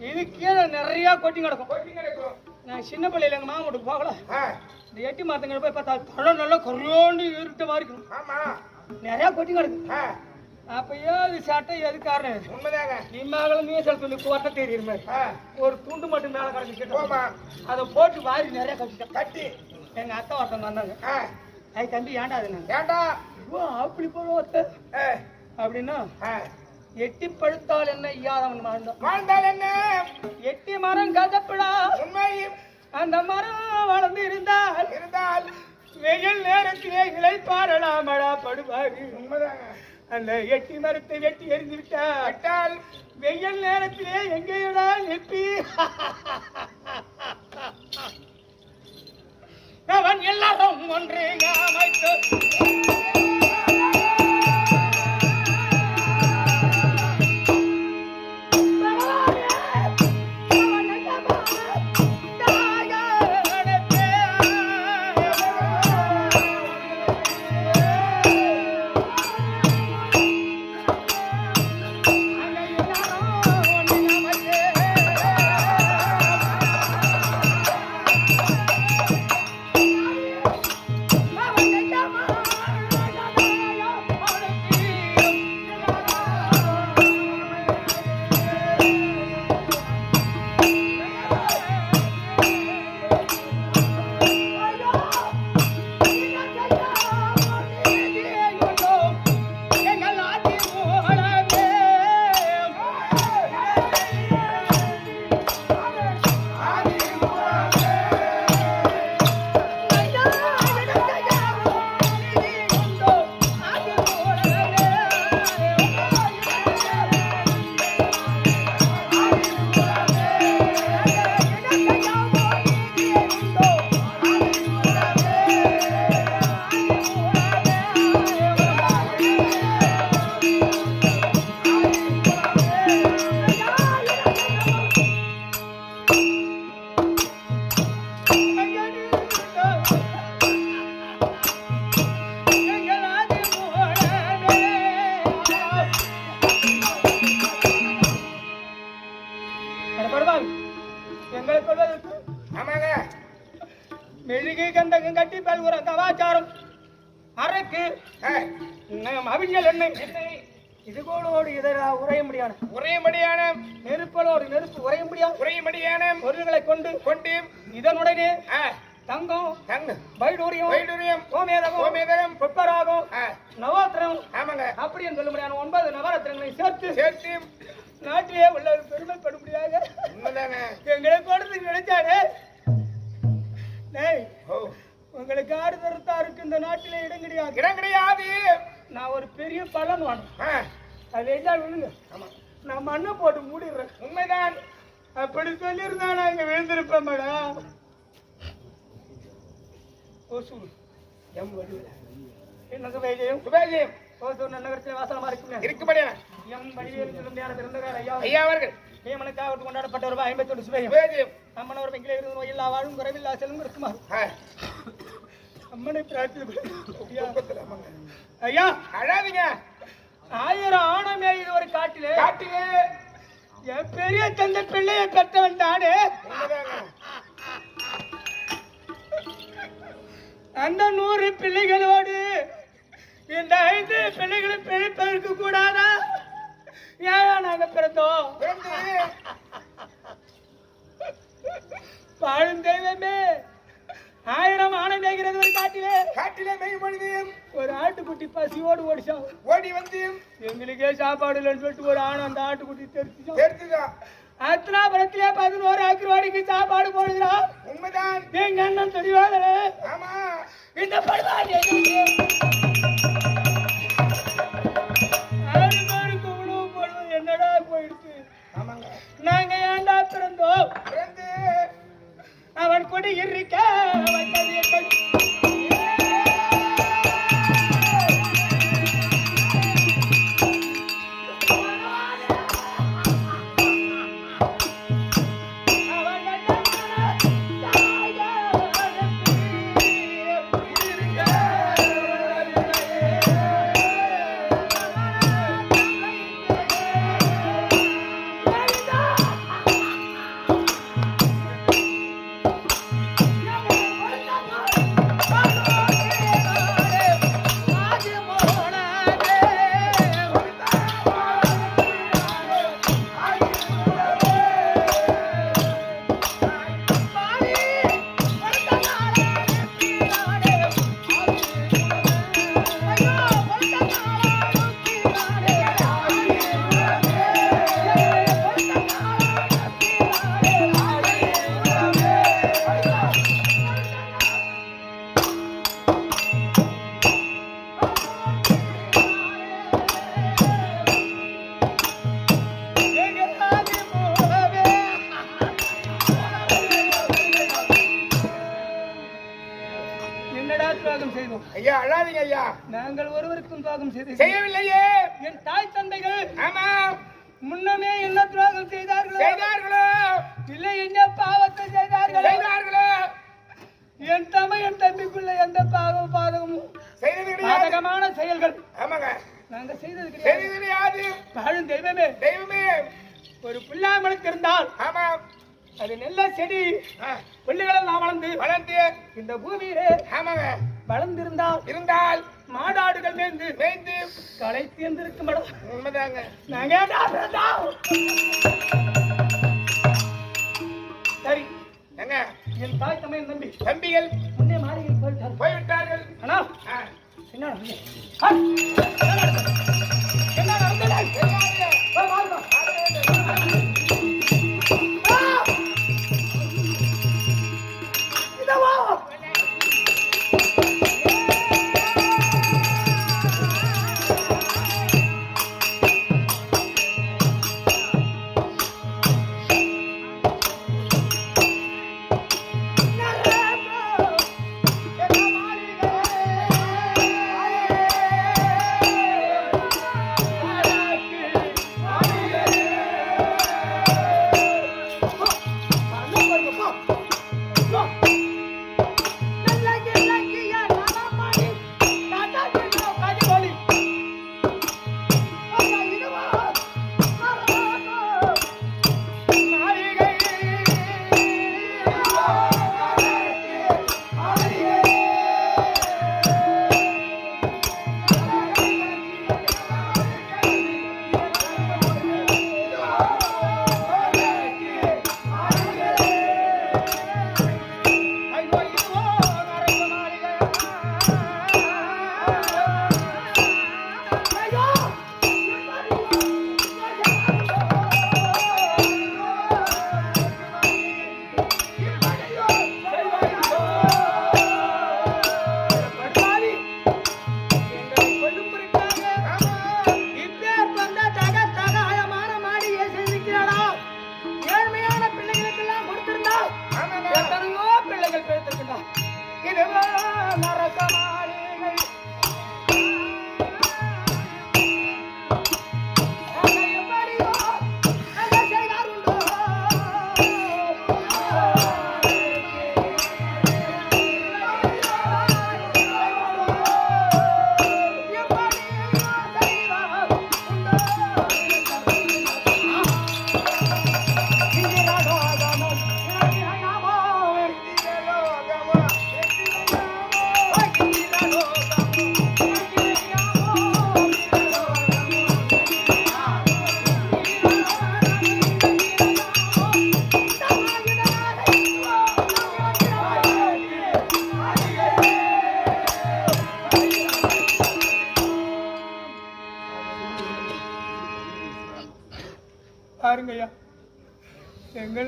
இது கீழே நிறைய கொட்டி கிடக்கும். நான் சின்ன பிள்ளையில எங்க மாமா வீட்டுக்கு போகல. இந்த எட்டி மரத்துங்க போய் பார்த்தா பழம் நல்லா கொரோண்டு இருட்ட ஆமா. நிறைய கொட்டி கிடக்கு. ஆ, அப்ப ஏது சட்டை எது காரணம் உண்மைதாங்க. இம்மாங்கள மீசல் கோட்டை தெரியுற மாதிரி. ஒரு துண்டு மட்டும் மேல போமா அதை போட்டு வாரி நிறைய கட்டிட்டேன். கட்டி. எங்க அத்தை ஒருத்தவங்க வந்தாங்க. ஐ தம்பி ஏன்டா அது ஏண்டா ஓ அப்படி போல ஒருத்த ஆ, அப்படின்னா. எட்டி படுத்தால் என்ன ஐயாதவன் வாழ்ந்தான் வாழ்ந்தால் என்ன? எட்டி மரம் கதப்படா. உண்மை அந்த மரம் வளர்ந்து இருந்தால் இருந்தால் வெயில் நேரத்திலே இலைப்பாரலாமடா படுவாரு உண்மைதாங்க. அந்த எட்டி மரத்தை வெட்டி எரிந்து விட்டால் வெயில் நேரத்திலே எங்கேயடா நிற்பி? அவன் எல்லாரும் ஒன்று சொல்வதற்கு ஆமாங்க மெழுகு கந்தகம் கட்டி பல்குற கவாச்சாரம் அரைக்கு அவிஞ்சல் எண்ணெய் இதுகோளோடு இதரா உரைய முடியாது உரையும்படியான நெருப்பலோடு நெருப்பு உரைய முடியாது உரையும்படியான பொருள்களை கொண்டு கொண்டு இதனுடனே தங்கம் தங்க. வைடூரியம் வைடூரியம். கோமேதகம் கோமேதகம். கொப்பராகம் ஆ, நவாத்திரம் ஆமாங்க. அப்படின்னு சொல்ல முடியாது. ஒன்பது நவரத்தினங்களை சேர்த்து சேர்த்து நாட்டிலே உள்ள வாங்க. அது விழுங்க நான் மண்ணை போட்டு மூடிடுறேன். உண்மைதான். அப்படி சொல்லியிருந்தா நான் இங்க விழுந்திருப்பேன் மேடம் ஓசூர் எம் வடிவில் என்ன வைஜயம் சுபேஜியம் ஓசூர் நகரத்தில் வாசலமா இருக்குங்க இருக்கும்படியான எம் வடிவேல் திரும்பியான பிறந்தகார் ஐயா. ஐயா அவர்கள். நியமனக்காக கொண்டாடப்பட்ட ரூபாய் ஐம்பத்தொன்று சுபேயம். சுபேஜியம் அம்மனவர் வெங்கிலே இருந்து நோயில்லா வாழும் குறைவில்லா செல்வம் இருக்குமாறு அம்மனை. ஐயா. அழாதீங்க. ஆயிரம் ஆணமே இது ஒரு காட்டிலே. காட்டிலே. என் பெரிய தந்தை பிள்ளையை பெற்றவன் தானே. அந்த நூறு பிள்ளைகளோடு இந்த ஐந்து பிள்ளைகளும் பிழைப்பதற்கு கூடாதா? ஏன் நாங்க பிறந்தோம். பிறந்து பாழும் தெய்வமே. ஆயிரம் ஆணை மேய்கிறது ஒரு காட்டிலே. காட்டிலே மெய் மனிதன் ஒரு ஆட்டுக்குட்டி பசியோடு ஓடிச்சான். ஓடி வந்து எங்களுக்கே சாப்பாடு இல்லைன்னு சொல்லிட்டு ஒரு ஆண் அந்த ஆட்டுக்குட்டி தெரிஞ்சுச்சான். தெரிஞ்சுதான் அத்தனாபுரத்திலே பதினோரு ஆக்கிரவாடிக்கு சாப்பாடு போடுகிறா உண்மைதான். எங்க அண்ணன் தெளிவாதே ஆமா. இந்த படுவாடி ஆறு பேருக்கு உணவு போடுவது என்னடா போயிடுச்சு? ஆமாங்க. நாங்க ஏன்டா பிறந்தோம்? பிறந்து அவன் கொடி இருக்க அவன் செய்தோம். ஐயா அழாதீங்க ஐயா. நாங்கள் ஒருவருக்கும் துரோகம் செய்து செய்யவில்லையே. என் தாய் தந்தைகள் ஆமா. முன்னமே என்ன துரோகம் செய்தார்களோ? செய்தார்களோ? இல்லை என்ன பாவத்தை செய்தார்களோ? செய்தார்களோ? என் தமை என் தம்பிக்குள்ள எந்த பாவம் பாதகமும் பாதகமான செயல்கள். ஆமாங்க. நாங்க செய்தது கிடையாது. வாழும் தெய்வமே. தெய்வமே. ஒரு புல்லாமலுக்கு இருந்தால் ஆமா. அது நெல்ல செடி. ஆ, புல்லுகளெல்லாம் வளர்ந்து வளர்ந்து இந்த பூமியிலே ஆமாங்க. வளர்ந்திருந்தால் இருந்தால் மாடாடுகள் மேய்ந்து மேய்ந்து களை தேர்ந்திருக்கும் மேடம் உண்மைதாங்க? சரி. ஏங்க என் தாய் தமையன் நம்பி தம்பிகள் முன்னே மாளிகையில் போயிட்டார் போய்விட்டார்கள். அண்ணா? என்ன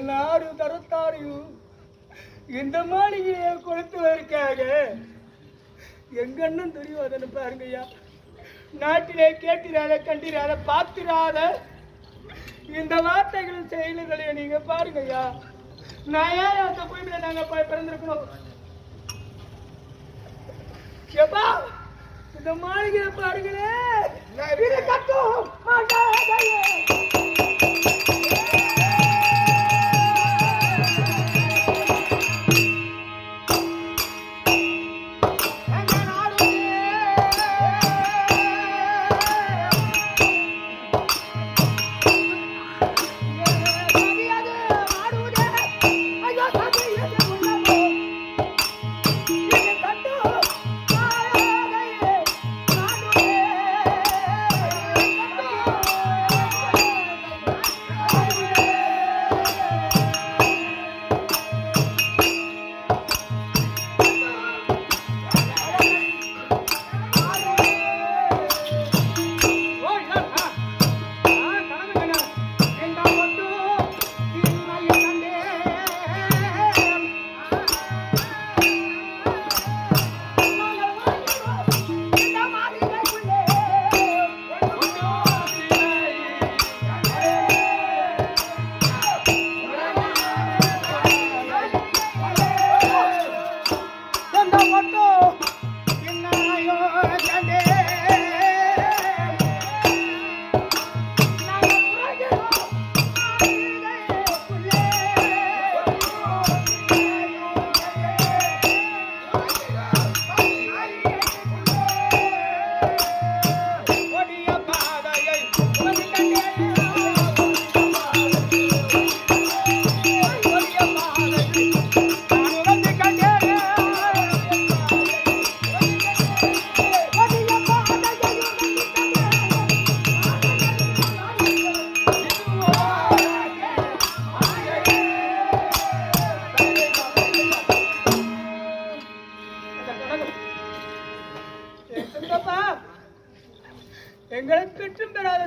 நாடு தரத்தாரையும் இந்த மாளிகையை கொடுத்துவதற்காக எங்க அண்ணன் அதனை பாருங்கய்யா நாட்டிலே கேட்டிராத கண்டிராத பார்த்திராத இந்த வார்த்தைகள் செயல்களை நீங்க பாருங்கய்யா நான் ஏன் அந்த பூமியில நாங்க போய் பிறந்திருக்கணும்? எப்பா இந்த மாளிகையை பாருங்களே இது கட்டும்.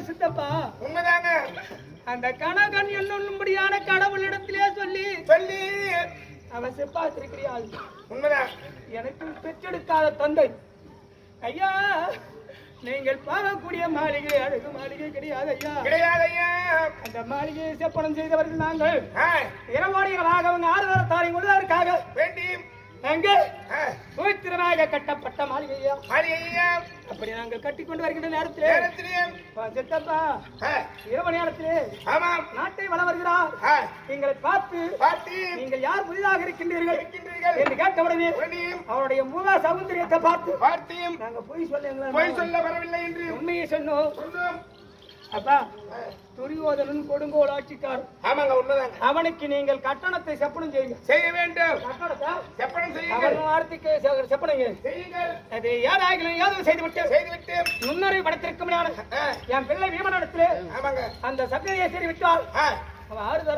சித்தப்பா. உண்மைதாங்க. அந்த கனகன் என்னும்படியான கடவுளிடத்திலே சொல்லி சொல்லி. அவன் செப்பாத்திருக்கிறாள். உண்மைதான் எனக்கு பெற்றெடுக்காத தந்தை. ஐயா நீங்கள் பார்க்கக்கூடிய மாளிகை அழகு மாளிகை கிடையாது ஐயா கிடையாது ஐயா அந்த மாளிகையை செப்பனம் செய்தவர்கள் நாங்கள். இரவாடிகளாக அவங்க ஆறுதர தாரை கொள்வதற்காக ஆ, பவித்திரமாக கட்டப்பட்ட மாளிகையா? மாறி ஐயா அப்படி நாங்கள் கட்டி கொண்டு வருகின்ற நேரத்திலே சித்தப்பா இரவு நேரத்திலே ஆமாம். நாட்டை வள வருகிறார். எங்களை பார்த்து பார்த்து. நீங்கள் யார் புதிதாக இருக்கின்றீர்கள்? இருக்கின்றீர்கள். என்று கேட்டவுடனே வேண்டியும் அவருடைய முக சௌந்தரியத்தை பார்த்து பார்த்தியும் நாங்க பொய் சொல்ல பொய் சொல்ல வரவில்லை என்று. உண்மையை சொன்னோம். அப்பா துரியோதனன் கொடுங்கோல் ஆட்சிக்கார் ஆமாங்க உண்மைதாங்க. அவனுக்கு நீங்கள் கட்டணத்தை செப்பனம் செய்யுங்க செய்ய வேண்டும். கட்டணத்தை? செப்பனம் செய்யுங்கள். அவன் வார்த்தைக்கு செப்பனங்க. செய்யுங்கள். அது ஏதாகிலும் ஏதோ செய்துவிட்டு செய்துவிட்டு. முன்னரை படத்திற்கு முன்னாடி என் பிள்ளை வீமனிடத்திலே ஆமாங்க. அந்த சக்கரையை செய்து விட்டால் அவன் ஆறுதல்